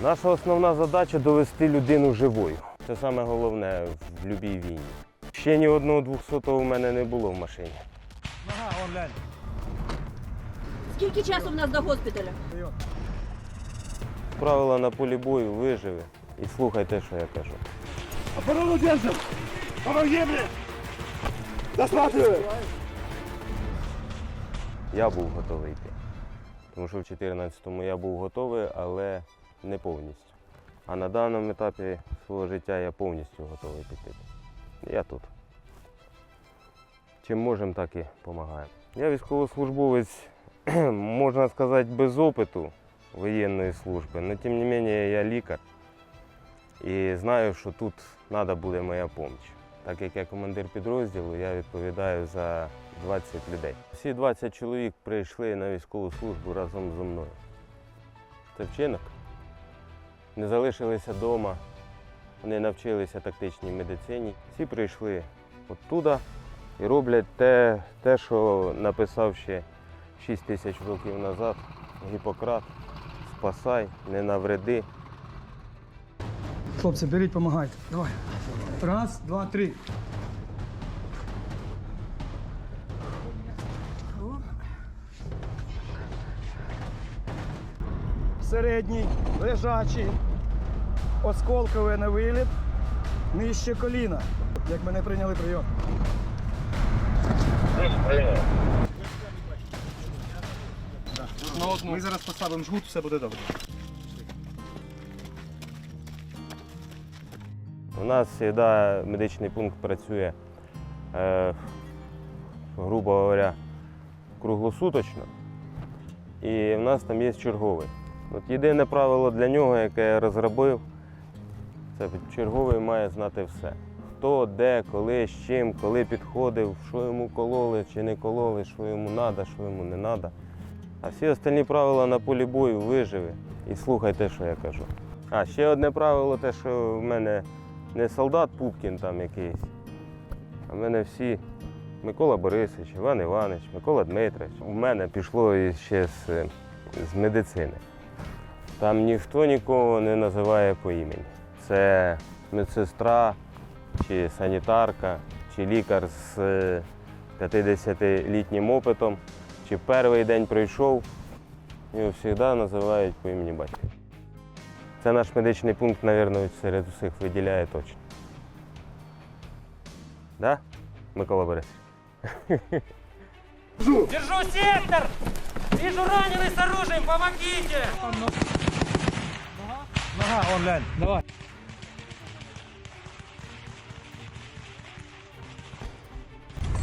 Наша основна задача довести людину живою. Це саме головне в будь-якій війні. Ще ні одного 200-го у мене не було в машині. Нога, вон глянь. Скільки часу в нас до госпіталя? Правила на полі бою виживи і слухай те, що я кажу. Оборону держим! Помоги! Досматривай! Я був готовий йти. Тому що в 14-му я був готовий, але не повністю. А на даному етапі свого життя я повністю готовий піти. Я тут. Чим можемо, так і допомагаємо. Я військовослужбовець, можна сказати, без опиту воєнної служби, але тим не менше я лікар і знаю, що тут треба буде моя допомога. Так як я командир підрозділу, я відповідаю за 20 людей. Всі 20 чоловік прийшли на військову службу разом зі мною. Це вчинок. Не залишилися вдома, вони навчилися тактичній медицині. Всі прийшли оттуда і роблять те, те, що написав ще 6 тисяч років назад Гіппократ. Спасай, не навреди. Хлопці, беріть, помагайте. Давай. Раз, два, три. Середній, лежачий, осколковий на виліт, нижче коліна. Як мене прийняли прийом. Ми зараз поставимо жгут, все буде добре. У нас завжди медичний пункт працює, е, грубо говоря, круглосуточно. І в нас там є черговий. От єдине правило для нього, яке я розробив, це черговий має знати все. Хто, де, коли, з чим, коли підходив, що йому кололи чи не кололи, що йому треба, що йому не треба. А всі остальні правила на полі бою виживи і слухай те, що я кажу. А ще одне правило, те, що в мене не солдат Пупкін там якийсь, а в мене всі Микола Борисович, Іван Іванович, Микола Дмитрович. У мене пішло ще з, з медицини. Там ніхто нікого не називає по імені. Це медсестра, чи санітарка, чи лікар з е, 50-літнім опитом, чи перший день прийшов, його завжди називають по імені батька. Це наш медичний пункт, мабуть, серед усіх виділяє точно. Да, Микола Борисович? Держу сектор! Вижу раненый с оружием, помогите! Нога, вон глянь. Давай.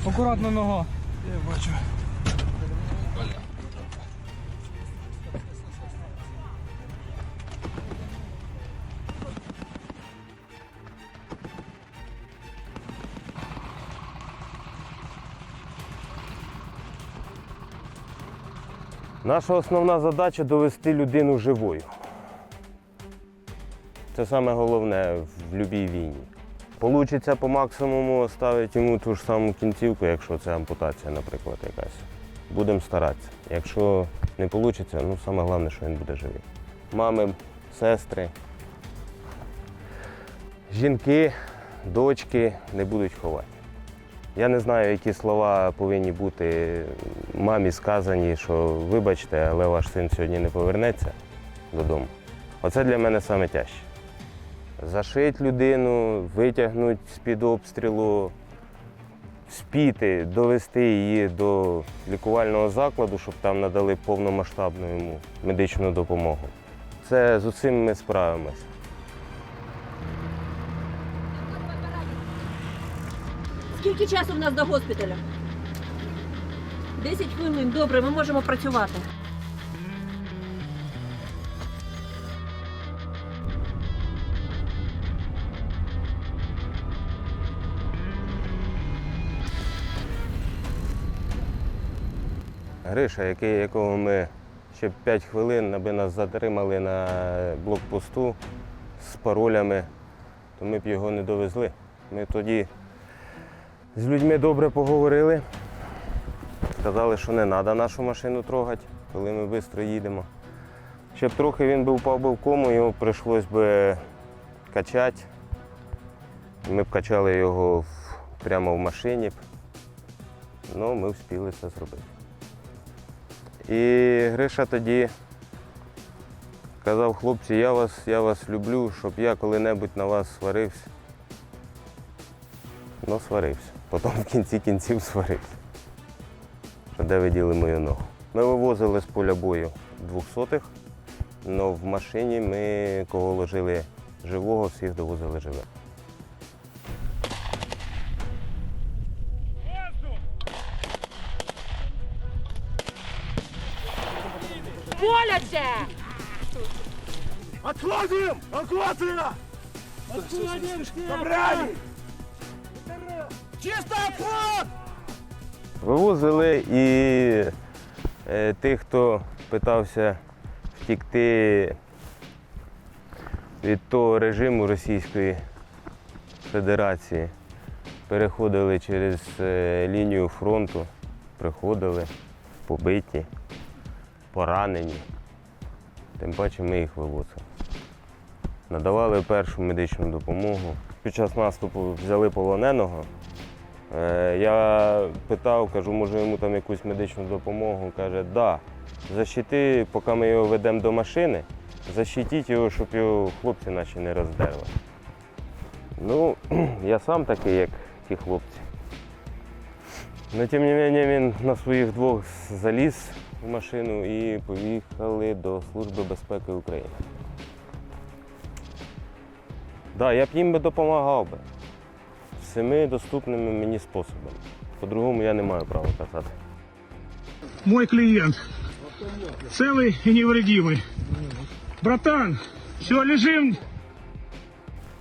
Акуратно нога. Я бачу. Наша основна задача довести людину живою. Це саме головне в будь-якій війні. Получиться по максимуму оставити йому ту ж саму кінцівку, якщо це ампутація, наприклад, якась. Будемо старатися. Якщо не вийде, ну саме головне, що він буде живий. Мами, сестри, жінки, дочки не будуть ховати. Я не знаю, які слова повинні бути мамі сказані, що вибачте, але ваш син сьогодні не повернеться додому. Оце для мене саме тяжче. Зашити людину, витягнути з-під обстрілу, спіти, довести її до лікувального закладу, щоб там надали повномасштабну йому медичну допомогу. Це з усім ми справимося. Скільки часу в нас до госпіталя? 10 хвилин. Добре, ми можемо працювати. Гриша, який, якого ми ще 5 хвилин, аби нас затримали на блокпосту з паролями, то ми б його не довезли. Ми тоді з людьми добре поговорили, сказали, що не треба нашу машину трогати, коли ми швидко їдемо. Щоб трохи він був впав би в кому, його прийшлось би качати. Ми б качали його прямо в машині. б. Ну, ми встигли це зробити. І Гриша тоді казав, хлопці, я вас, я вас люблю, щоб я коли-небудь на вас сварився. Ну, сварився. Потім в кінці кінців сварився. Де виділи мою ногу. Ми вивозили з поля бою двохсотих, але в машині ми кого ложили живого, всіх довозили живих. Боляче! Отходим! Эвакуация! Отходим! Собрали! Чисто отход! Вивозили і е, тих, хто питався втікти від того режиму Російської Федерації, переходили через е, лінію фронту, приходили побиті, поранені. Тим паче ми їх вивозили. Надавали першу медичну допомогу. Під час наступу взяли полоненого. Е, Я питав, кажу, може йому там якусь медичну допомогу. Каже, да. Защити, поки ми його ведемо до машини, защитіть його, щоб його хлопці наші не роздерли. Ну, я сам такий, як ті хлопці. Ну, тим не менше, він на своїх двох заліз в машину і поїхали до Служби безпеки України. Так, да, я б їм би допомагав би всіми доступними мені способами. По-другому я не маю права казати. мой клиент. Целый и невредимый. Братан, все, лежим.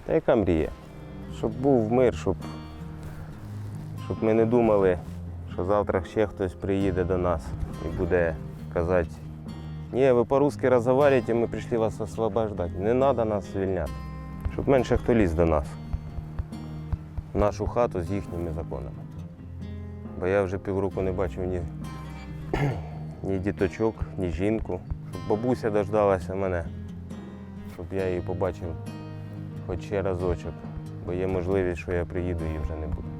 Та яка мрія? Щоб був мир, щоб, щоб ми не думали, що завтра ще хтось приїде до нас і буде казати, ні, ви по-русски розговорюєте, ми прийшли вас освобождати. Не треба нас звільняти. Щоб менше хто ліз до нас. В нашу хату з їхніми законами. Бо я вже півроку не бачив ні, ні діточок, ні жінку. Щоб бабуся дождалася мене, щоб я її побачив хоч ще разочок, бо є можливість, що я приїду і вже не буде.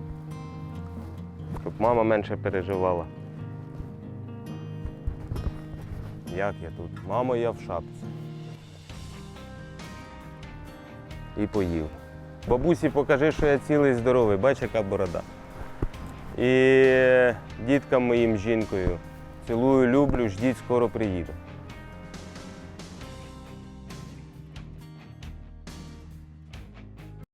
Щоб мама менше переживала. Як я тут? Мамо, я в шапці. І поїв. Бабусі, покажи, що я цілий здоровий, бач, яка борода. І діткам моїм жінкою. Цілую, люблю, ждіть, скоро приїду.